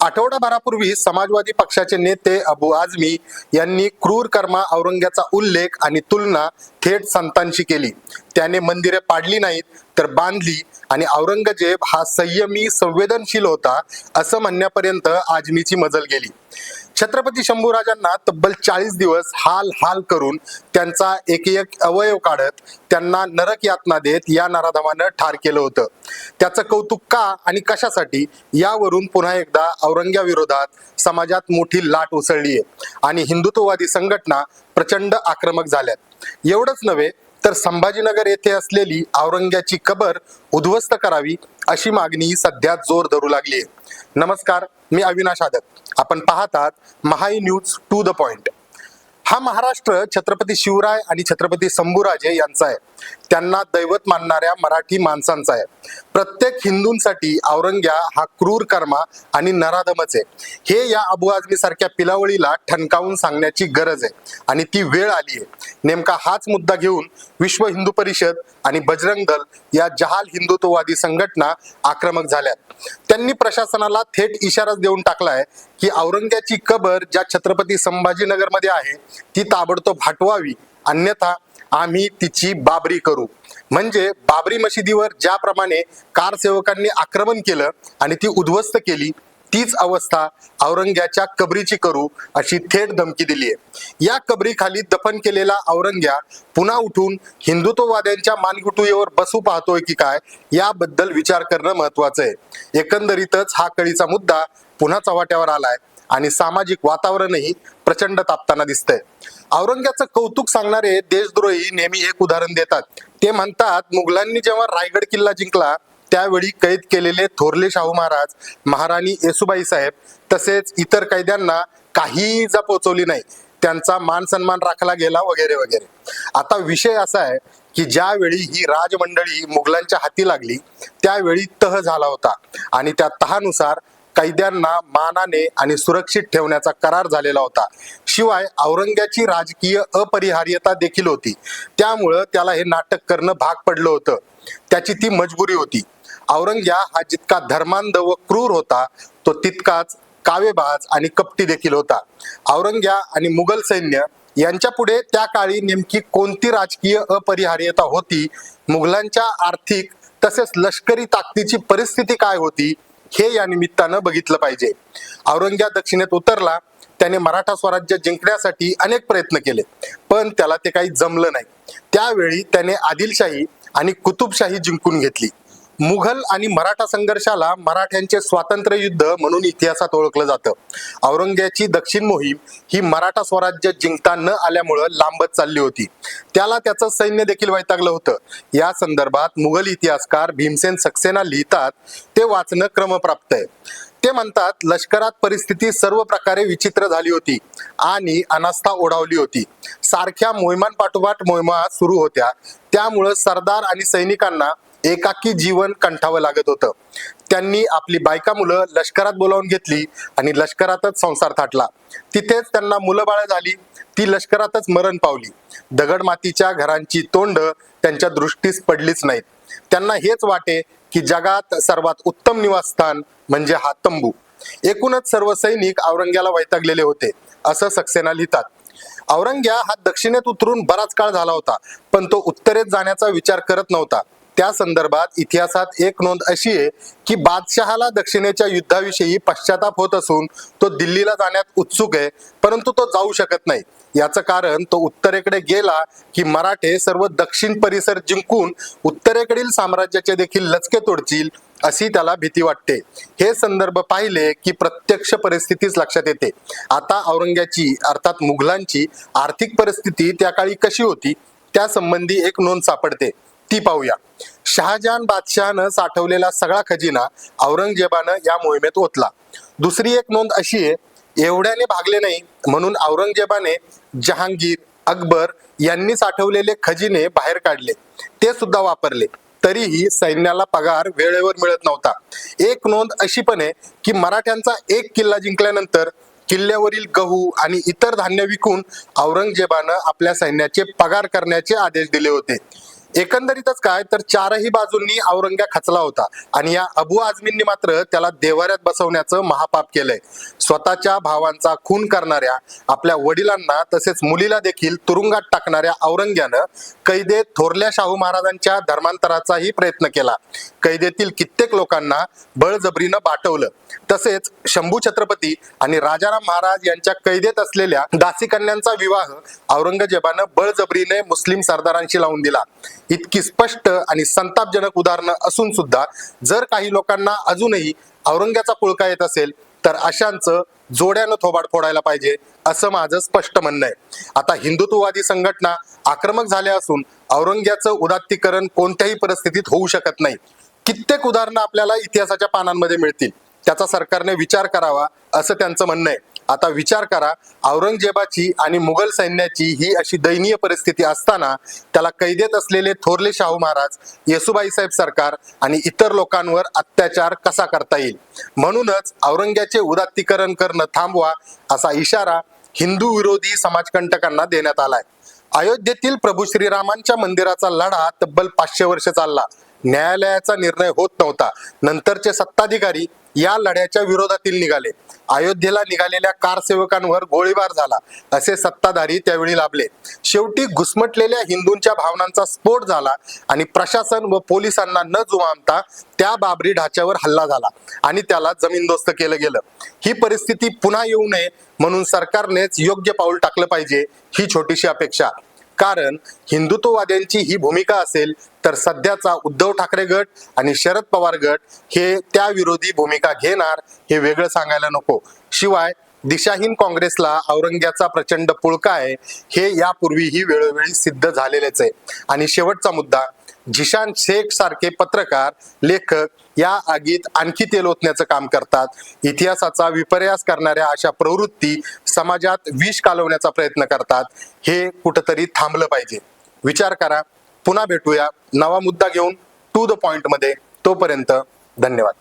आठवडाभरापूर्वी समाजवादी पक्षाचे नेते अबू आझमी यांनी क्रूर कर्मा औरंग्याचा उल्लेख आणि तुलना थेट संतांशी केली. त्याने मंदिरे पाडली नाहीत तर बांधली आणि औरंगजेब हा संयमी संवेदनशील होता असं म्हणण्यापर्यंत आझमीची मजल गेली. छत्रपती शंभूराजांना तब्बल चाळीस दिवस हाल हाल करून त्यांचा एक एक अवयव काढत त्यांना नरक यातना देत या नराधमानं ठार केलं होतं. त्याचं कौतुक का आणि कशासाठी यावरून पुन्हा एकदा औरंग्याविरोधात समाजात मोठी लाट उसळली आहे आणि हिंदुत्ववादी संघटना प्रचंड आक्रमक झाल्यात. एवढंच नव्हे तर संभाजीनगर येथे असलेली औरंग्याची कबर उद्ध्वस्त करावी अशी मागणी सध्या जोर धरू लागली आहे. नमस्कार मी अविनाश आदत. आपण पाहतात महाई न्यूज टू द पॉइंट. हा महाराष्ट्र छत्रपती शिवराय आणि छत्रपती शंभूराजे यांचा आहे. त्यांना दैवत मानणाऱ्या मराठी माणसांचा आहे. प्रत्येक हिंदूंसाठी औरंग्या हा क्रूर कर्मा आणि नराधमच आहे. हे या अबू आजमी सारख्या पिलावळीला ठणकावून सांगण्याची गरज आहे आणि ती वेळ आली आहे. नेमका हाच मुद्दा घेऊन विश्व हिंदू परिषद आणि बजरंग दल या जहाल हिंदुत्ववादी संघटना आक्रमक झाल्यात. त्यांनी प्रशासनाला थेट इशाराच देऊन टाकलाय की औरंग्याची कबर ज्या छत्रपती संभाजीनगरमध्ये आहे ती ताबडतोब हटवावी अन्यथा आम्ही तिची बाबरी करू. म्हणजे बाबरी मशिदीवर ज्याप्रमाणे कार सेवकांनी आक्रमण केलं आणि ती उद्ध्वस्त केली तीच अवस्था औरंग्याच्या कबरीची करू अशी थेट धमकी दिली आहे या कबरीखाली दफन केलेला औरंग्या पुन्हा उठून हिंदुत्ववाद्यांच्या मानगुटुयेवर बसू पाहतोय की काय याबद्दल विचार करणं महत्वाचं आहे. एकंदरीतच हा कळीचा मुद्दा पुन्हा चव्हाट्यावर आलाय. आणि सामाजिक वातावरणही प्रचंड तापताना दिसतंय. औरंग्याचं कौतुक सांगणारे देशद्रोही नेहमी एक उदाहरण देतात. ते म्हणतात मुघलांनी जेव्हा रायगड किल्ला जिंकला त्यावेळी कैद केलेले थोरले शाहू महाराज महाराणी येसुबाई साहेब तसेच इतर कैद्यांना काहीही इजा पोचवली नाही. त्यांचा मान सन्मान राखला गेला वगैरे वगैरे. आता विषय असा आहे की ज्यावेळी ही राजमंडळी मुघलांच्या हाती लागली त्यावेळी तह झाला होता. आणि त्या तहानुसार कैद्यांना मानाने आणि सुरक्षित ठेवण्याचा करार झालेला होता. शिवाय औरंग्याची राजकीय अपरिहार्यता देखील होती. त्यामुळं त्याला हे नाटक करणं भाग पडलं होतं. त्याची ती मजबुरी होती. औरंग्या हा जितका धर्मांध व क्रूर होता तो तितकाच कावेबाज आणि कपटी देखील होता. औरंग्या आणि मुघल सैन्य यांच्या पुढे त्या काळी नेमकी कोणती राजकीय अपरिहार्यता होती मुघलांच्या आर्थिक तसेच लष्करी ताकदीची परिस्थिती काय होती हे या निमित्तानं बघितलं पाहिजे. औरंग्या दक्षिणेत उतरला त्याने मराठा स्वराज्य जिंकण्यासाठी अनेक प्रयत्न केले पण त्याला ते काही जमलं नाही. त्यावेळी त्याने आदिलशाही आणि कुतुबशाही जिंकून घेतली. मुघल आणि मराठा संघर्षाला मराठ्यांचे स्वातंत्र्य युद्ध म्हणून इतिहासात ओळखलं जातं. औरंग्याची दक्षिण मोहीम ही मराठा स्वराज्य जिंकता न आल्यामुळं लांबत चालली होती. त्याला त्याचं सैन्य देखील वैतागलं होतं. या संदर्भात मुघल इतिहासकार भीमसेन सक्सेना लिहितात ते वाचणं क्रमप्राप्त आहे. ते म्हणतात लष्करात परिस्थिती सर्व प्रकारे विचित्र झाली होती आणि अनास्था ओढावली होती. सारख्या मोहिमांपाठोपाठ मोहिमा सुरू होत्या. त्यामुळं सरदार आणि सैनिकांना एकाकी जीवन कंठावं लागत होतं. त्यांनी आपली बायका मुलं लष्करात बोलावून घेतली आणि लष्करातच संसार थाटला. तिथेच त्यांना मुलं बाळ झाली. ती लष्करातच मरण पावली. दगड मातीच्या घरांची तोंड त्यांच्या दृष्टीस पडलीच नाहीत. त्यांना हेच वाटे की जगात सर्वात उत्तम निवासस्थान म्हणजे हा तंबू. एकूणच सर्व सैनिक औरंग्याला वैतागलेले होते असं सक्सेना लिहितात. औरंग्या हा दक्षिणेत उतरून बराच काळ झाला होता पण तो उत्तरेत जाण्याचा विचार करत नव्हता. त्या संदर्भात इतिहासात एक नोंद अशी आहे की बादशहाला दक्षिणेच्या युद्धाविषयी पश्चाताप होत असून तो दिल्लीला जाण्यात उत्सुक आहे परंतु तो जाऊ शकत नाही. याचं कारण तो उत्तरेकडे गेला की मराठे सर्व दक्षिण परिसर जिंकून उत्तरेकडील साम्राज्याचे देखील लचके तोडतील अशी त्याला भीती वाटते. हे संदर्भ पाहिले की प्रत्यक्ष परिस्थितीच लक्षात येते. आता औरंग्याची अर्थात मुघलांची आर्थिक परिस्थिती त्या काळी कशी होती त्या संबंधी एक नोंद सापडते. ती पाहूया. शहाजहान बादशहानं साठवलेला सगळा खजिना औरंगजेबानं या मोहिमेत ओतला. दुसरी एक नोंद अशी आहे एवढ्याने भागले नाही म्हणून औरंगजेबाने जहांगीर अकबर यांनी साठवलेले खजिने बाहेर काढले. ते सुद्धा वापरले. तरीही सैन्याला पगार वेळेवर मिळत नव्हता. एक नोंद अशी पण आहे की मराठ्यांचा एक किल्ला जिंकल्यानंतर किल्ल्यावरील गहू आणि इतर धान्य विकून औरंगजेबानं आपल्या सैन्याचे पगार करण्याचे आदेश दिले होते. एकंदरीतच काय तर चारही बाजूंनी औरंग्या खचला होता आणि या अबू आझमींनी मात्र त्याला देवाऱ्यात बसवण्याचं महापाप केलंय. स्वतःच्या भावांचा खून करणाऱ्या आपल्या वडिलांना तसेच मुलीला देखील तुरुंगात टाकणाऱ्या औरंग्यानं कैदेत थोरल्या शाहू महाराजांच्या धर्मांतराचाही प्रयत्न केला. कैदेतील कित्येक लोकांना बळजबरीनं बाटवलं. तसेच शंभू छत्रपती आणि राजाराम महाराज यांच्या कैदेत असलेल्या दासी कन्यांचा विवाह औरंगजेबानं बळजबरीने मुस्लिम सरदारांशी लावून दिला. इतकी स्पष्ट आणि संतापजनक उदाहरणं असून सुद्धा जर काही लोकांना अजूनही औरंग्याचा पुळका येत असेल तर अशांचं जोड्यानं थोबाड फोडायला पाहिजे असं माझं स्पष्ट म्हणणं आहे. आता हिंदुत्ववादी संघटना आक्रमक झाल्या असून औरंग्याचं उदात्तीकरण कोणत्याही परिस्थितीत होऊ शकत नाही. कित्येक उदाहरणं आपल्याला इतिहासाच्या पानांमध्ये मिळतील. त्याचा सरकारने विचार करावा असं त्यांचं म्हणणं आहे. आता विचार करा औरंगजेबाची आणि मुघल सैन्याची ही अशी दयनीय परिस्थिती असताना त्याला कैदेत असलेले थोरले शाहू महाराज येसुबाई साहेब सरकार आणि इतर लोकांवर अत्याचार कसा करता येईल? म्हणूनच औरंग्याचे उदात्तीकरण करणं थांबवा असा इशारा हिंदू विरोधी समाजकंटकांना देण्यात आलाय. अयोध्येतील प्रभू श्रीरामांच्या मंदिराचा लढा तब्बल पाचशे वर्ष चालला. न्यायालयाचा निर्णय होत नव्हता. नंतरचे सत्ताधिकारी या लढ्याच्या विरोधातील निघाले. अयोध्येला निघालेल्या कारसेवकांवर गोळीबार झाला असे सत्ताधारी त्यावेळी लाभले. शेवटी घुसमटलेल्या हिंदूंच्या भावनांचा स्फोट झाला आणि प्रशासन व पोलिसांना न जुमामता त्या बाबरी ढाच्यावर हल्ला झाला आणि त्याला जमीनदोस्त केलं गेलं. ही परिस्थिती पुन्हा येऊ नये म्हणून सरकारनेच योग्य पाऊल टाकलं पाहिजे ही छोटीशी अपेक्षा. कारण हिंदुत्ववाद्यांची ही भूमिका असेल तर सध्याचा उद्धव ठाकरे गट आणि शरद पवार गट हे त्या विरोधी भूमिका घेणार हे वेगळं सांगायला नको. शिवाय दिशाहीन काँग्रेसला औरंग्याचा प्रचंड पुळका आहे हे यापूर्वीही वेळोवेळी सिद्ध झालेलेच आहे. आणि शेवटचा मुद्दा जिशान शेख सारखे पत्रकार लेखक या आगीत आणखी तेल ओतण्याचं काम करतात. इतिहासाचा विपर्यास करणाऱ्या अशा प्रवृत्ती समाजात विष कालवण्याचा प्रयत्न करतात. हे कुठंतरी थांबलं पाहिजे. विचार करा. पुन्हा भेटूया. नवा मुद्दा घेऊन टू द पॉइंटमध्ये तोपर्यंत धन्यवाद.